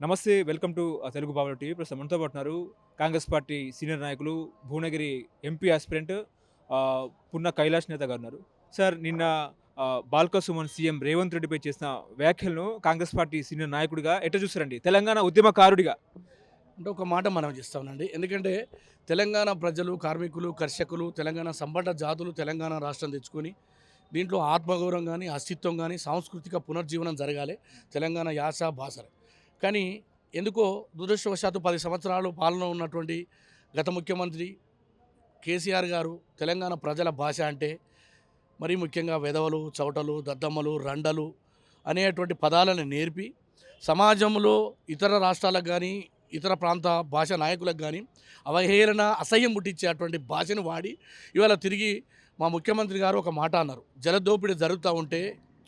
నమస్తే welcome to ఆ, Telugu Babu TV. ప్రస్తుతం మనతో పడుతున్నారు కాంగ్రెస్ పార్టీ సీనియర్ నాయకులు భువనగిరి ఎంపీ ఆస్పిరెంట్ పున్న కైలాష్ నేత గారు ఉన్నారు. సార్ నిన్న బాల్క సుమన్ సీఎం రేవంత్ రెడ్డిపై చేసిన వ్యాఖ్యలను కాంగ్రెస్ పార్టీ సీనియర్ నాయకుడిగా ఎట్ట చూస్తారండి? తెలంగాణ ఉద్యమకారుడిగా. అంటే ఒక మాట మనం చేస్తామండి. ఎందుకంటే తెలంగాణ ప్రజలు కార్మికులు కర్షకులు తెలంగాణ సంపన్న జాతులు తెలంగాణ రాష్ట్రం తెచ్చుకొని దీంట్లో ఆత్మగౌరవం కానీ అస్తిత్వం కానీ సాంస్కృతిక పునర్జీవనం జరగాలి. తెలంగాణ యాస భాషలే కానీ ఎందుకో దురదృష్టవశాత్తు పది సంవత్సరాలు పాలన ఉన్నటువంటి గత ముఖ్యమంత్రి కేసీఆర్ గారు తెలంగాణ ప్రజల భాష అంటే మరీ ముఖ్యంగా వెధవలు చౌటలు దద్దమ్మలు రండలు అనేటువంటి పదాలను నేర్పి సమాజంలో ఇతర రాష్ట్రాలకు కానీ ఇతర ప్రాంత భాష నాయకులకు కానీ అవహేళన అసహ్యం పుట్టించేటువంటి భాషను వాడి ఇవాళ తిరిగి మా ముఖ్యమంత్రి గారు ఒక మాట అన్నారు. జలదోపిడీ జరుగుతూ ఉంటే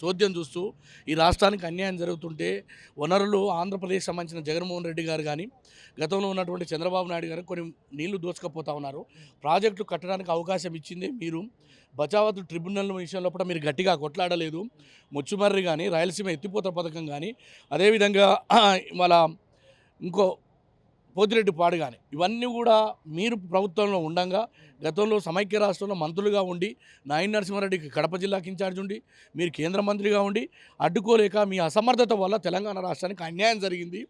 చోద్యం చూస్తూ ఈ రాష్ట్రానికి అన్యాయం జరుగుతుంటే వనరులు ఆంధ్రప్రదేశ్ సంబంధించిన జగన్మోహన్ రెడ్డి గారు కానీ గతంలో ఉన్నటువంటి చంద్రబాబు నాయుడు గారు కొన్ని నీళ్ళు దోచుకపోతా ఉన్నారు. ప్రాజెక్టులు కట్టడానికి అవకాశం ఇచ్చింది మీరు. బచావత్ ట్రిబ్యునల్ విషయంలో కూడా మీరు గట్టిగా కొట్లాడలేదు. ముచ్చుమర్రి కానీ రాయలసీమ ఎత్తిపోత పథకం కానీ అదేవిధంగా వాళ్ళ ఇంకో పోతిరెడ్డి పాడు కానీ ఇవన్నీ కూడా మీరు ప్రభుత్వంలో ఉండంగా గతంలో సమైక్య రాష్ట్రంలో మంత్రులుగా ఉండి నాయన నరసింహారెడ్డికి కడప జిల్లాకి ఇన్ఛార్జ్ ఉండి మీరు కేంద్ర మంత్రిగా ఉండి అడ్డుకోలేక మీ అసమర్థత వల్ల తెలంగాణ రాష్ట్రానికి అన్యాయం జరిగింది.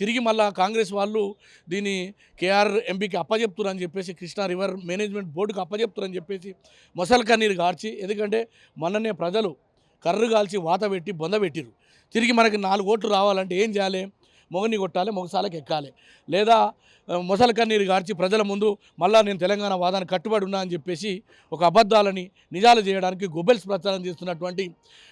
తిరిగి మళ్ళా కాంగ్రెస్ వాళ్ళు దీన్ని కేఆర్ ఎంపీకి అప్పజెప్తురని చెప్పేసి కృష్ణా రివర్ మేనేజ్మెంట్ బోర్డుకి అప్పజెప్తురని చెప్పేసి మొసలు కన్నీరు గార్చి ఎందుకంటే మొన్ననే ప్రజలు కర్రు కాల్చి వాత పెట్టి బొంద పెట్టిరు తిరిగి మనకి నాలుగు ఓట్లు రావాలంటే ఏం చేయాలి? మొగని కొట్టాలి మొగసాలకు ఎక్కాలి. లేదా మొసల మొసలి కన్నీరు గార్చి ప్రజల ముందు మళ్ళా నేను తెలంగాణ వాదాన్ని కట్టుబడి ఉన్నా అని చెప్పేసి ఒక అబద్ధాలని నిజాలు చేయడానికి గొబెల్స్ ప్రచారం చేస్తున్నటువంటి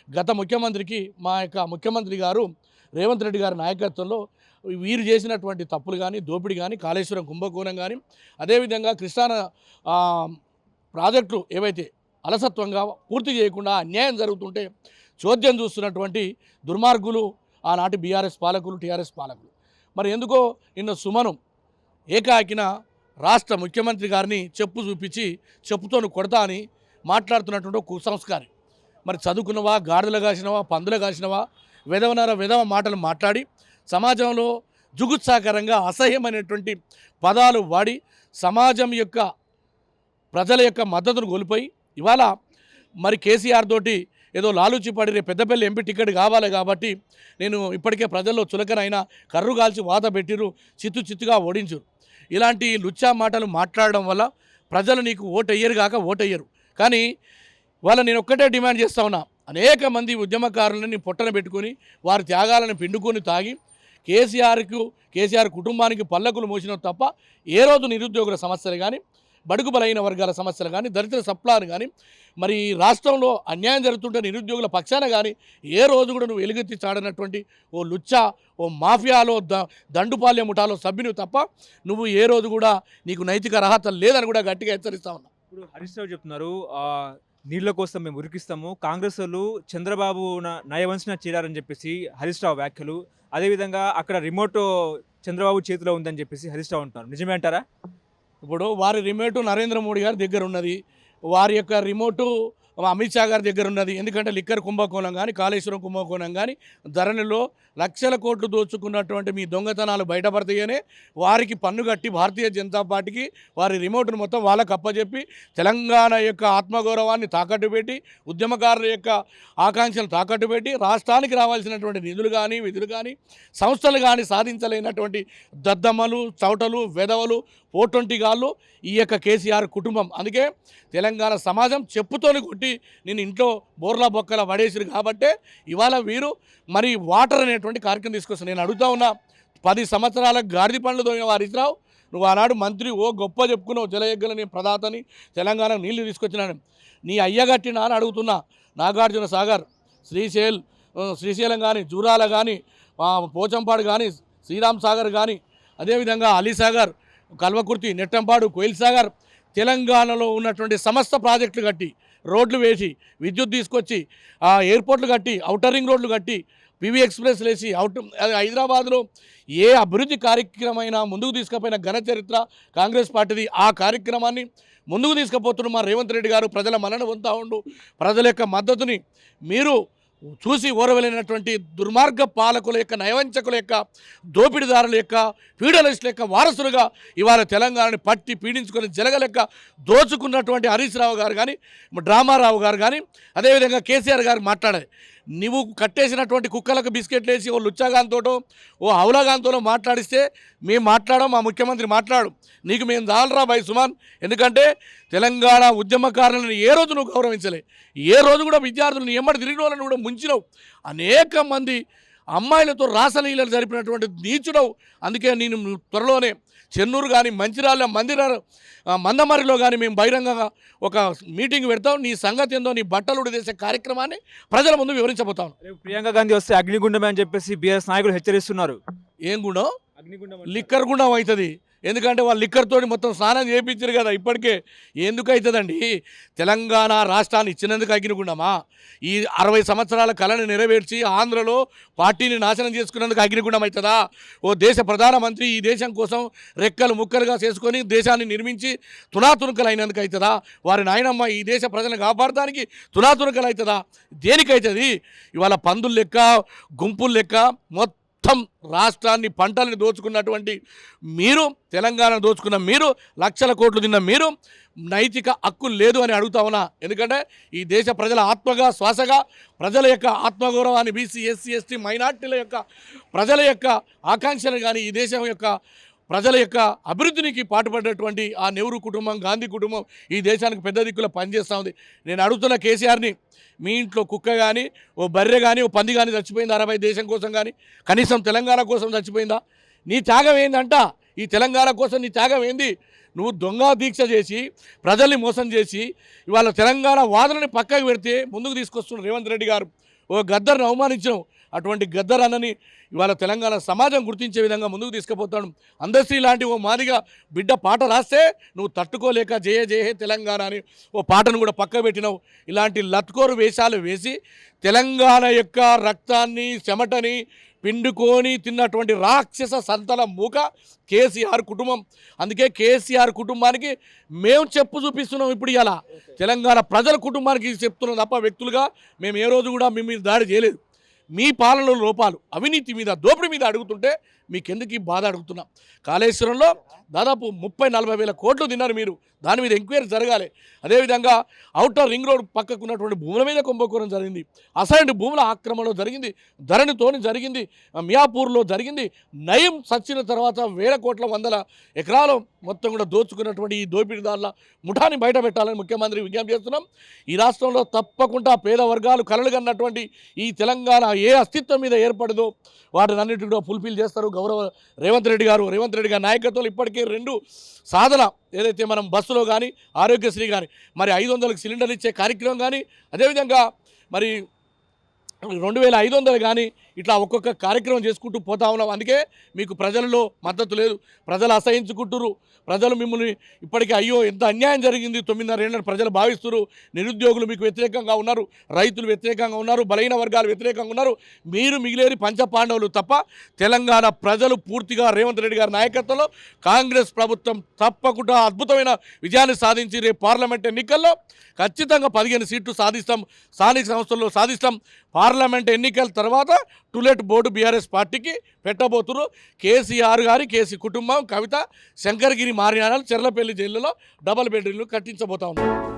గత ముఖ్యమంత్రికి మా యొక్క ముఖ్యమంత్రి గారు రేవంత్ రెడ్డి గారి నాయకత్వంలో వీరు చేసినటువంటి తప్పులు కానీ దోపిడీ కానీ కాళేశ్వరం కుంభకోణం కానీ అదేవిధంగా క్రిస్టాన ప్రాజెక్టులు ఏవైతే అలసత్వంగా పూర్తి చేయకుండా అన్యాయం జరుగుతుంటే చోద్యం చూస్తున్నటువంటి దుర్మార్గులు ఆనాటి బీఆర్ఎస్ పాలకులు టీఆర్ఎస్ పాలకులు. మరి ఎందుకో నిన్న సుమను ఏకాకిన రాష్ట్ర ముఖ్యమంత్రి గారిని చెప్పు చూపించి చెప్పుతోను కొడతా అని మాట్లాడుతున్నటువంటి కుసంస్కారి. మరి చదువుకున్నవా గాడిదలు కాసినవా పందులు కాసినవా విధవనర విధవ మాటలు మాట్లాడి సమాజంలో జుగుత్సాకరంగా అసహ్యమైనటువంటి పదాలు వాడి సమాజం యొక్క ప్రజల యొక్క మద్దతును కోల్పోయి ఇవాళ మరి కేసీఆర్ తోటి ఏదో లాలూచి పడి రేపు పెద్దపల్లి ఎంపీ టికెట్ కావాలి కాబట్టి నేను ఇప్పటికే ప్రజల్లో చులకనైనా కర్రు కాల్చి వాత పెట్టిరు చిత్తు చిత్తుగా ఓడించురు ఇలాంటి లుచ్చా మాటలు మాట్లాడడం వల్ల ప్రజలు నీకు ఓటయ్యరు కాక ఓటయ్యరు. కానీ వాళ్ళ నేను ఒక్కటే డిమాండ్ చేస్తా ఉన్నా అనేక మంది ఉద్యమకారులని పొట్టన పెట్టుకొని వారి త్యాగాలను పిండుకొని తాగి కేసీఆర్కు కేసీఆర్ కుటుంబానికి పల్లకులు మోసిన తప్ప ఏ రోజు నిరుద్యోగుల సమస్యలు కానీ బడుగు బలైన వర్గాల సమస్యలు కానీ దళితుల సప్లాను కానీ మరి రాష్ట్రంలో అన్యాయం జరుగుతుంటే నిరుద్యోగుల పక్షాన కానీ ఏ రోజు కూడా నువ్వు ఎలుగెత్తి చాడనటువంటి ఓ లుచ్చా ఓ మాఫియాలో ద దండుపాల్య ముఠాలో సభ్యుని తప్ప నువ్వు ఏ రోజు కూడా నీకు నైతిక అర్హత లేదని కూడా గట్టిగా హెచ్చరిస్తా ఉన్నా. ఇప్పుడు హరీష్ రావు చెప్తున్నారు నీళ్ళ కోసం మేము ఉరికిస్తాము కాంగ్రెస్ వాళ్ళు చంద్రబాబు నయవంశన చేరారని చెప్పేసి హరీష్ రావు వ్యాఖ్యలు. అదేవిధంగా అక్కడ రిమోట్ చంద్రబాబు చేతిలో ఉందని చెప్పేసి హరీష్ రావు అంటున్నారు. నిజమే అంటారా? ఇప్పుడు వారి రిమోటు నరేంద్ర మోడీ గారి దగ్గర ఉన్నది. వారి యొక్క రిమోటు అమిత్ షా గారి దగ్గర ఉన్నది. ఎందుకంటే లిక్కర్ కుంభకోణం కానీ కాళేశ్వరం కుంభకోణం కానీ ధరణిలో లక్షల కోట్లు దోచుకున్నటువంటి మీ దొంగతనాలు బయటపడతాయనే వారికి పన్ను కట్టి భారతీయ జనతా పార్టీకి వారి రిమోట్ను మొత్తం వాళ్ళకు అప్పచెప్పి తెలంగాణ యొక్క ఆత్మగౌరవాన్ని తాకట్టు పెట్టి ఉద్యమకారుల యొక్క ఆకాంక్షలు తాకట్టు పెట్టి రాష్ట్రానికి రావాల్సినటువంటి నిధులు కానీ విధులు కానీ సంస్థలు కానీ సాధించలేనటువంటి దద్దమ్మలు చౌటలు వెధవలు పోటొంటి గాళ్ళు ఈ యొక్క కేసీఆర్ కుటుంబం. అందుకే తెలంగాణ సమాజం చెప్పుతోని కొట్టి నేను ఇంట్లో బోర్లా బొక్కల పడేసిరు కాబట్టే ఇవాళ వీరు మరి వాటర్ అనేటువంటి కార్యక్రమం తీసుకొస్తాను నేను అడుగుతా ఉన్నా పది సంవత్సరాల గాడిది పండ్లు దొంగ వారు నువ్వు ఆనాడు మంత్రి ఓ గొప్ప చెప్పుకున్నావు జలయజ్ఞల నీ ప్రదాతని తెలంగాణకు నీళ్ళు తీసుకొచ్చినాను నీ అయ్యగట్టినా అని అడుగుతున్నా నాగార్జున సాగర్ శ్రీశైల్ శ్రీశైలం కానీ జూరాల కానీ పోచంపాడు కానీ శ్రీరామ్ సాగర్ కానీ అదేవిధంగా అలీసాగర్ కల్వకుర్తి నెట్టంపాడు కోయిల్ సాగర్ తెలంగాణలో ఉన్నటువంటి సమస్త ప్రాజెక్టులు కట్టి రోడ్లు వేసి విద్యుత్ తీసుకొచ్చి ఆ ఎయిర్పోర్ట్లు కట్టి అవుటరింగ్ రోడ్లు కట్టి పివి ఎక్స్ప్రెస్ లేసి అవుట్ హైదరాబాద్లో ఏ అభివృద్ధి కార్యక్రమైనా ముందుకు తీసుకుపోయిన ఘన చరిత్ర కాంగ్రెస్ పార్టీది ఆ కార్యక్రమాన్ని ముందుకు తీసుకుపోతున్న మా రేవంత్ రెడ్డి గారు ప్రజల మనన పొందుతా ఉండు. ప్రజల యొక్క మద్దతుని మీరు చూసి ఓరవలేనటువంటి దుర్మార్గ పాలకుల యొక్క నయవంచకుల యొక్క దోపిడీదారుల యొక్క ఫీడలిస్టుల యొక్క వారసులుగా ఇవాళ తెలంగాణని పట్టి పీడించుకొని జలగలెక్క దోచుకున్నటువంటి హరీష్ రావు గారు కానీ డ్రామారావు గారు కానీ అదేవిధంగా కేసీఆర్ గారు మాట్లాడారు. నువ్వు కట్టేసినటువంటి కుక్కలకు బిస్కెట్లు వేసి ఓ లుచ్చాగాంతోటో ఓ హౌలాగాంతోనో మాట్లాడిస్తే మేము మాట్లాడడం మా ముఖ్యమంత్రి మాట్లాడు. నీకు మేము దాలరా బై సుమాన్? ఎందుకంటే తెలంగాణ ఉద్యమకారులను ఏ రోజు నువ్వు గౌరవించలే? ఏ రోజు కూడా విద్యార్థులను ఎమ్మడి తిరిగిన వాళ్ళని కూడా ముంచినవు. అనేక మంది అమ్మాయిలతో రాసలీలలు జరిపినటువంటి నీచుడవు. అందుకే నేను త్వరలోనే చెన్నూరు కానీ మంచిర్యాల మందిర మందమరిలో కానీ మేము బహిరంగంగా ఒక మీటింగ్ పెడతాం. నీ సంగతి ఏందో నీ బట్టలు ఉడదీసే కార్యక్రమాన్ని ప్రజల ముందు వివరించబోతాం ప్రియాంక గాంధీ వస్తే అగ్నిగుండమే అని చెప్పేసి బీఆర్ఎస్ నాయకులు హెచ్చరిస్తున్నారు. ఏం గుణం అగ్నిగుండం లిక్కర్ గుండం అవుతుంది. ఎందుకంటే వాళ్ళు లిక్కర్తోటి మొత్తం స్నానం చేయించారు కదా ఇప్పటికే. ఎందుకైతుందండి? తెలంగాణ రాష్ట్రాన్ని ఇచ్చినందుకు అగ్నిగుండమా? ఈ అరవై సంవత్సరాల కళను నెరవేర్చి ఆంధ్రలో పార్టీని నాశనం చేసుకున్నందుకు అగ్నిగుండం అవుతుందా ఓ దేశ ప్రధానమంత్రి ఈ దేశం కోసం రెక్కలు ముక్కలుగా చేసుకొని దేశాన్ని నిర్మించి తునాతునకలు అయినందుకు అవుతుందా వారి నాయనమ్మ ఈ దేశ ప్రజలను కాపాడటానికి తునాతునుకలు అవుతుందా దేనికైతుంది? ఇవాళ పందులు లెక్క గుంపులు లెక్క మొత్తం మొత్తం రాష్ట్రాన్ని పంటల్ని దోచుకున్నటువంటి మీరు తెలంగాణ దోచుకున్న మీరు లక్షల కోట్లు తిన్న మీరు నైతిక హక్కు లేదు అని అడుగుతా ఉన్నా. ఎందుకంటే ఈ దేశ ప్రజల ఆత్మగా శ్వాసగా ప్రజల యొక్క ఆత్మగౌరవాన్ని బీసీ ఎస్సీ ఎస్టీ మైనార్టీల యొక్క ప్రజల యొక్క ఆకాంక్షలు కానీ ఈ దేశం యొక్క ప్రజల యొక్క అభివృద్ధికి పాటుపడినటువంటి ఆ నెహ్రూ కుటుంబం గాంధీ కుటుంబం ఈ దేశానికి పెద్ద దిక్కులో పనిచేస్తూ ఉంది. నేను అడుగుతున్న కేసీఆర్ని మీ ఇంట్లో కుక్క కానీ ఓ బర్రె కానీ ఓ పంది కానీ చచ్చిపోయిందా? అరవై దేశం కోసం కానీ కనీసం తెలంగాణ కోసం చచ్చిపోయిందా? నీ త్యాగం ఏందంట? ఈ తెలంగాణ కోసం నీ త్యాగం ఏంది? నువ్వు దొంగ దీక్ష చేసి ప్రజల్ని మోసం చేసి ఇవాళ తెలంగాణ వాదనని పక్కకు పెడితే ముందుకు తీసుకొస్తున్న రేవంత్ రెడ్డి గారు ఓ గద్దర్ని అవమానించడం అటువంటి గద్దరన్నని ఇవాళ తెలంగాణ సమాజం గుర్తించే విధంగా ముందుకు తీసుకుపోతాడు. అందశ్రీ లాంటి ఓ మాదిగా బిడ్డ పాట రాస్తే నువ్వు తట్టుకోలేక జయ జయ తెలంగాణ అని ఓ పాటను కూడా పక్క పెట్టినావు. ఇలాంటి లత్కోరు వేషాలు వేసి తెలంగాణ యొక్క రక్తాన్ని చెమటని పిండుకొని తిన్నటువంటి రాక్షస సంతల మూక కేసీఆర్ కుటుంబం. అందుకే కేసీఆర్ కుటుంబానికి మేము చెప్పు చూపిస్తున్నాం ఇప్పుడు ఇలా తెలంగాణ ప్రజల కుటుంబానికి చెప్తున్నాం తప్ప వ్యక్తులుగా మేము ఏ రోజు కూడా మిమ్మల్ని దాడి చేయలేదు. మీ పాలనలో లోపాలు అవినీతి మీద దోపిడీ మీద అడుగుతుంటే మీకెందుకు ఈ బాధ అడుగుతున్నాం? కాళేశ్వరంలో దాదాపు ముప్పై నలభై వేల కోట్లు తిన్నారు మీరు. దాని మీద ఎంక్వైరీ జరగాలి. అదేవిధంగా అవుటర్ రింగ్ రోడ్ పక్కకు ఉన్నటువంటి భూముల మీద కుంభకోణం జరిగింది. అసైన్డ్ భూముల ఆక్రమణలో జరిగింది. ధరణితోని జరిగింది. మియాపూర్లో జరిగింది. నయం సచ్చిన తర్వాత వేల కోట్ల వందల ఎకరాలు మొత్తం కూడా దోచుకున్నటువంటి ఈ దోపిడీదారుల ముఠాని బయట పెట్టాలని ముఖ్యమంత్రి విజ్ఞప్తి చేస్తున్నాం. ఈ రాష్ట్రంలో తప్పకుండా పేద వర్గాలు కలలు కన్నటువంటి ఈ తెలంగాణ ఏ అస్తిత్వం మీద ఏర్పడదో వాటిని అన్నిటి కూడా ఫుల్ఫిల్ చేస్తారు. గౌరవ రేవంత్ రెడ్డి గారు రేవంత్ రెడ్డి గారి నాయకత్వంలో ఇప్పటికే రెండు సాధన ఏదైతే మనం బస్సులో కానీ ఆరోగ్యశ్రీ కానీ మరి ఐదు వందలకు సిలిండర్ ఇచ్చే కార్యక్రమం కానీ అదేవిధంగా మరి రెండు వేల ఐదు వందలు కానీ ఇట్లా ఒక్కొక్క కార్యక్రమం చేసుకుంటూ పోతా ఉన్నాం. అందుకే మీకు ప్రజలలో మద్దతు లేదు. ప్రజలు అసహించుకుంటురు ప్రజలు మిమ్మల్ని ఇప్పటికీ అయ్యో ఎంత అన్యాయం జరిగింది తొమ్మిదిన్నర ఏళ్ళని ప్రజలు భావిస్తున్నారు నిరుద్యోగులు మీకు వ్యతిరేకంగా ఉన్నారు. రైతులు వ్యతిరేకంగా ఉన్నారు. బలహీన వర్గాలు వ్యతిరేకంగా ఉన్నారు. మీరు మిగిలేని పంచపాండవులు తప్ప తెలంగాణ ప్రజలు పూర్తిగా రేవంత్ రెడ్డి గారి నాయకత్వంలో కాంగ్రెస్ ప్రభుత్వం తప్పకుండా అద్భుతమైన విజయాన్ని సాధించి రేపు పార్లమెంట్ ఎన్నికల్లో ఖచ్చితంగా పదిహేను సీట్లు సాధిస్తాం. స్థానిక సంస్థల్లో సాధిస్తాం. పార్లమెంట్ ఎన్నికల తర్వాత టులెట్ బోర్డు బీఆర్ఎస్ పార్టీకి పెట్టబోతున్నారు. కేసీఆర్ గారి కేసీ కుటుంబం కవిత శంకరగిరి మారియానాలు చెర్లపల్లి జైలులో డబల్ బెడ్రూమ్లు కట్టించబోతా ఉన్నారు.